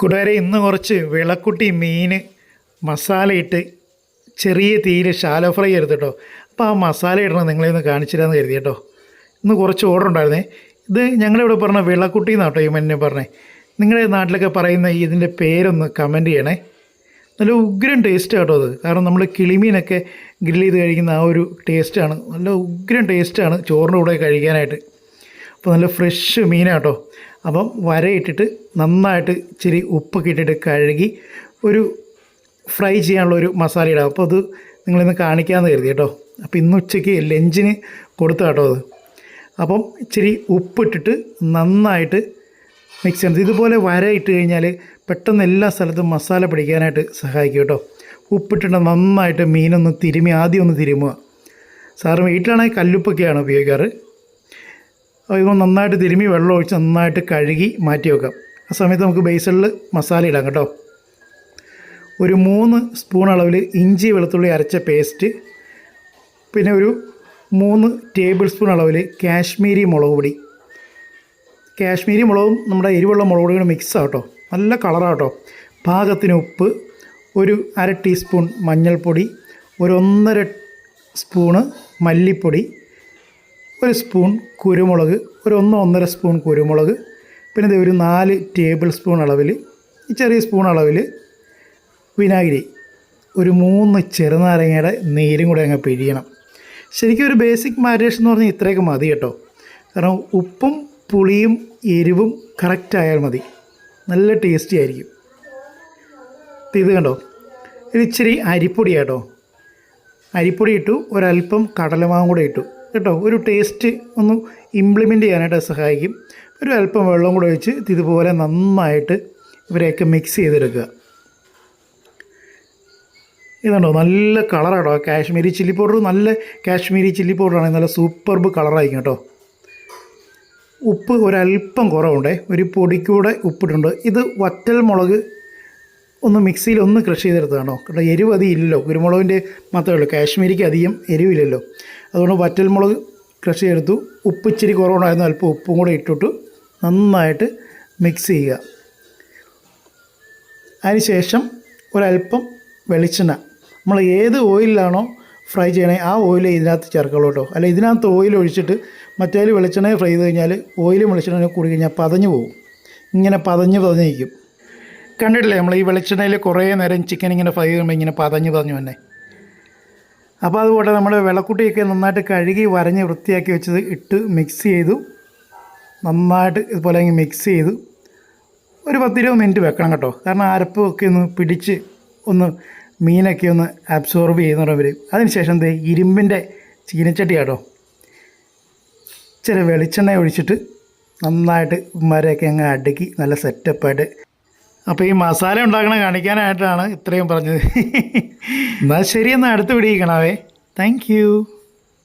കൂട്ടുകാരെ ഇന്ന് കുറച്ച് വിളക്കുട്ടി മീൻ മസാലയിട്ട് ചെറിയ തീയിൽ ഷാലോ ഫ്രൈ ചെയ്ത് കേട്ടോ അപ്പോൾ ആ മസാല ഇടണം നിങ്ങളെ ഒന്ന് കാണിച്ചിരാന്ന് കരുതി കേട്ടോ. ഇന്ന് കുറച്ച് ഓർഡർ ഉണ്ടായിരുന്നേ. ഇത് ഞങ്ങളിവിടെ പറഞ്ഞ വിളക്കുട്ടി എന്നാണ് കേട്ടോ ഈ മെന്നെ പറഞ്ഞേ. നിങ്ങളുടെ നാട്ടിലൊക്കെ പറയുന്ന ഇതിന്റെ പേരൊന്ന് കമന്റ് ചെയ്യണേ. നല്ല ഉഗ്രൻ ടേസ്റ്റ് കേട്ടോ അത്. കാരണം നമ്മൾ കിളിമീനൊക്കെ ഗ്രില്ല് ചെയ്ത് കഴിക്കുന്ന ആ ഒരു ടേസ്റ്റാണ് നല്ല ഉഗ്രൻ ടേസ്റ്റാണ് ചോറിന്റെ കൂടെ കഴിക്കാനായിട്ട്. അപ്പോൾ നല്ല ഫ്രഷ് മീനാട്ടോ. അപ്പം വരയിട്ടിട്ട് നന്നായിട്ട് ഇച്ചിരി ഉപ്പൊക്കെ ഇട്ടിട്ട് കഴുകി ഒരു ഫ്രൈ ചെയ്യാനുള്ള ഒരു മസാല ഇടാം അപ്പോൾ അത് നിങ്ങളിന്ന് കാണിക്കാമെന്ന് കരുതി കേട്ടോ. അപ്പോൾ ഇന്ന് ഉച്ചയ്ക്ക് ലഞ്ചിന് കൊടുത്ത കേട്ടോ അത്. അപ്പം ഇച്ചിരി ഉപ്പിട്ടിട്ട് നന്നായിട്ട് മിക്സ് ചെയ്യണം. ഇതുപോലെ വര ഇട്ട് കഴിഞ്ഞാൽ പെട്ടെന്ന് എല്ലാ സ്ഥലത്തും മസാല പിടിക്കാനായിട്ട് സഹായിക്കും കേട്ടോ. ഉപ്പിട്ടിട്ട് നന്നായിട്ട് മീനൊന്ന് തിരുമി ആദ്യം ഒന്ന് തിരുമുക. സാറ് വീട്ടിലാണെങ്കിൽ കല്ലുപ്പൊക്കെയാണ് ഉപയോഗിക്കാറ്. ഇത് നന്നായിട്ട് തിരുമി വെള്ളം ഒഴിച്ച് നന്നായിട്ട് കഴുകി മാറ്റി വെക്കാം. ആ സമയത്ത് നമുക്ക് ബേസണിൽ മസാല ഇടാം കേട്ടോ. ഒരു മൂന്ന് സ്പൂൺ അളവിൽ ഇഞ്ചി വെളുത്തുള്ളി അരച്ച പേസ്റ്റ് പിന്നെ ഒരു മൂന്ന് ടേബിൾ സ്പൂൺ അളവിൽ കാശ്മീരി മുളക് പൊടി. കാശ്മീരി മുളകും നമ്മുടെ എരിവുള്ള മുളക് പൊടിയും മിക്സ് ആട്ടോ നല്ല കളറാട്ടോ പാകത്തിന് ഉപ്പ് ഒരു അര ടീസ്പൂൺ മഞ്ഞൾപ്പൊടി ഒരു ഒന്നര സ്പൂണ് മല്ലിപ്പൊടി ഒരു സ്പൂൺ കുരുമുളക് ഒരു ഒന്ന് ഒന്നര സ്പൂൺ കുരുമുളക് പിന്നെ ദേ ഒരു നാല് ടേബിൾ സ്പൂൺ അളവിൽ ഈ ചെറിയ സ്പൂൺ അളവിൽ വിനാഗിരി ഒരു മൂന്ന് ചെറുനാരങ്ങയുടെ നീരും കൂടെ അങ്ങ് പിഴിയണം. ശരിക്കും ഒരു ബേസിക് മാരിനേഷൻ എന്ന് പറഞ്ഞാൽ ഇത്രയൊക്കെ മതി കേട്ടോ. കാരണം ഉപ്പും പുളിയും എരിവും കറക്റ്റ് ആയാൽ മതി. നല്ല ടേസ്റ്റി ആയിരിക്കും. ഇത് കണ്ടോ? ഇത് ഇച്ചിരി അരിപ്പൊടി കേട്ടോ. അരിപ്പൊടി ഇട്ടു ഒരല്പം കടലമാവും കൂടെ ഇട്ടു. കേട്ടോ ഒരു ടേസ്റ്റ് ഒന്ന് ഇംപ്ലിമെന്റ് ചെയ്യാനായിട്ട് സഹായിക്കും. ഒരു അല്പം വെള്ളം കൂടെ ഒഴിച്ച് ഇതുപോലെ നന്നായിട്ട് ഇവരെയൊക്കെ മിക്സ് ചെയ്തെടുക്കുക. ഇതുണ്ടോ നല്ല കളറാട്ടോ കാശ്മീരി ചില്ലി പൗഡർ നല്ല കാശ്മീരി ചില്ലി പൗഡറാണ് നല്ല സൂപ്പർബ് കളറായിരിക്കും കേട്ടോ. ഉപ്പ് ഒരല്പം കുറവുണ്ടേ ഒരു പൊടിക്കൂടെ ഉപ്പിട്ടുണ്ട്. ഇത് വറ്റൽ മുളക് ഒന്ന് മിക്സിയിൽ ഒന്ന് ക്രഷ് ചെയ്തെടുത്തതാണോ? കാരണം എരിവ് അധികം ഇല്ലല്ലോ. കുരുമുളകിന്റെ മാത്രമേ ഉള്ളൂ. കാശ്മീരിക്ക് അധികം എരിവില്ലല്ലോ. അതുകൊണ്ട് വറ്റൽ മുളക് ക്രഷ് ചെയ്തെടുത്തു. ഉപ്പ് ഇച്ചിരി കുറവുണ്ടായിരുന്നു. അല്പം ഉപ്പും കൂടെ ഇട്ടിട്ട് നന്നായിട്ട് മിക്സ് ചെയ്യുക. അതിനുശേഷം ഒരല്പം വെളിച്ചെണ്ണ. നമ്മൾ ഏത് ഓയിലാണോ ഫ്രൈ ചെയ്യണേ ആ ഓയിൽ ഇതിനകത്ത് ചേർക്കുള്ളൂ കേട്ടോ. അല്ല ഇതിനകത്ത് ഓയിൽ ഒഴിച്ചിട്ട് മറ്റേ വെളിച്ചെണ്ണ ഫ്രൈ ചെയ്ത് കഴിഞ്ഞാൽ ഓയിലും വെളിച്ചെണ്ണയും കൂടി കഴിഞ്ഞാൽ പതഞ്ഞു പോകും. ഇങ്ങനെ പതഞ്ഞ് പതഞ്ഞ് നിൽക്കും കണ്ടിട്ടില്ലേ നമ്മൾ ഈ വെളിച്ചെണ്ണയിൽ കുറേ നേരം ചിക്കൻ ഇങ്ങനെ ഫ്രൈ ചെയ്യുമ്പോൾ ഇങ്ങനെ പതഞ്ഞ് പതഞ്ഞു തന്നെ അപ്പോൾ അതുപോലെ നമ്മൾ വെള്ളക്കുട്ടിയൊക്കെ നന്നായിട്ട് കഴുകി വരഞ്ഞ് വൃത്തിയാക്കി വെച്ചത് ഇട്ട് മിക്സ് ചെയ്തു. നന്നായിട്ട് ഇതുപോലെ അങ്ങ് മിക്സ് ചെയ്തു. ഒരു പത്തിരുപത് മിനിറ്റ് വെക്കണം കേട്ടോ. കാരണം അരപ്പൊക്കെ ഒന്ന് പിടിച്ച് ഒന്ന് മീനൊക്കെ ഒന്ന് അബ്സോർബ് ചെയ്യുന്ന വരും. അതിനുശേഷം ദേ ഇരുമ്പിന്റെ ചീനച്ചട്ടി കേട്ടോ ഇച്ചിരി വെളിച്ചെണ്ണ ഒഴിച്ചിട്ട് നന്നായിട്ട് ഉമ്മാരെയൊക്കെ അങ്ങ് അടുക്കി നല്ല സെറ്റപ്പായിട്ട് അപ്പോൾ ഈ മസാല ഉണ്ടാക്കണ കാണിക്കാനായിട്ടാണ് ഇത്രയും പറഞ്ഞത്. എന്നാൽ ശരി എന്നാൽ അടുത്ത് പിടിയിക്കണവേ. താങ്ക്